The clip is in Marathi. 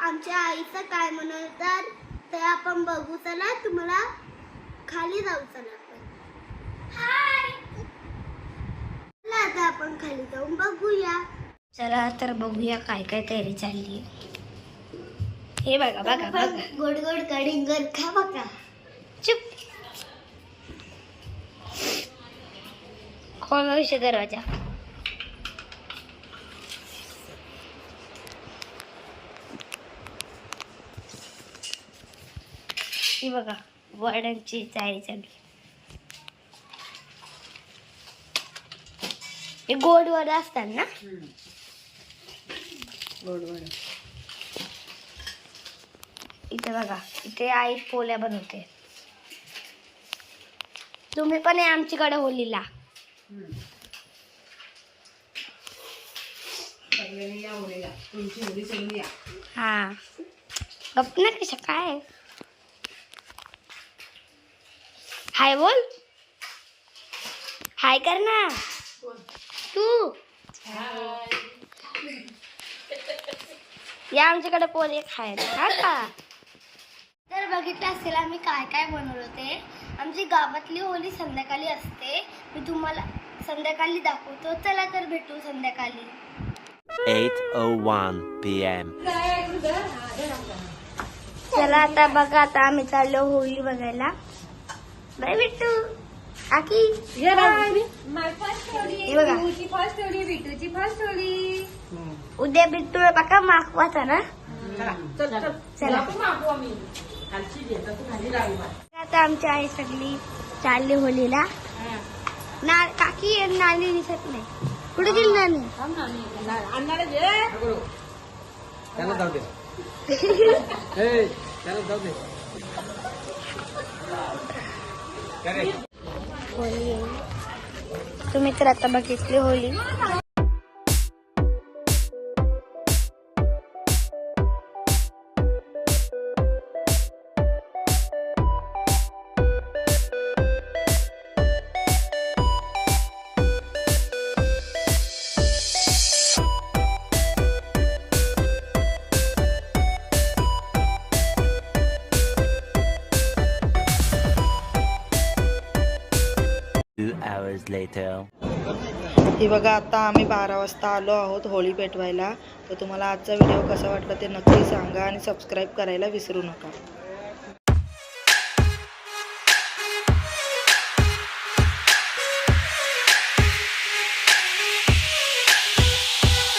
आमच्या आईचं काय म्हणतात ते आपण बघू चला तुम्हाला खाली जाऊ चला. आपण आता आपण खाली जाऊन बघूया. चला तर बघूया काय काय तयारी चालली हे बघा बघा बघा. गोड गोड कडिंगर खा बघा. चुप. खोल भविष्य दरवाजा. ही बघा वड्यांची तयारी चालली हे गोड वड असतात ना? इथे बघा इथे आई पोल्या बनवते. तुम्ही पण आमच्याकडे होलीला हा. गप ना कशा काय हाय बोल. हाय कर ना तू. या आमच्याकडे पोले खायला हा का? तर बघितलं असेल आम्ही काय काय बनवलं ते आमची गावातली होळी संध्याकाळी असते. मी तुम्हाला संध्याकाळी दाखवतो. चला तर भेटू संध्याकाळी. 8:01 p.m. चला आता बघा आता आम्ही चाललो होळी बघायला. बाय बिट्टू आकी हे बघा उद्या बिट्टू बघा मागवाचा ना चला आता आमची आई सगळी चालली होलीला ना काकी आणि नानी दिसत नाही कुठे गेली नानी त्याला जाऊ दे ए, त्याला जाऊ दे होळी तुम्ही तर आता बघितली होळी. Hours later. हे बघा आता आम्ही बारा वाजता आलो आहोत होळी पेटवायला तर तुम्हाला आजचा व्हिडिओ कसा वाटला ते नक्की सांगा आणि सबस्क्राईब करायला विसरू नका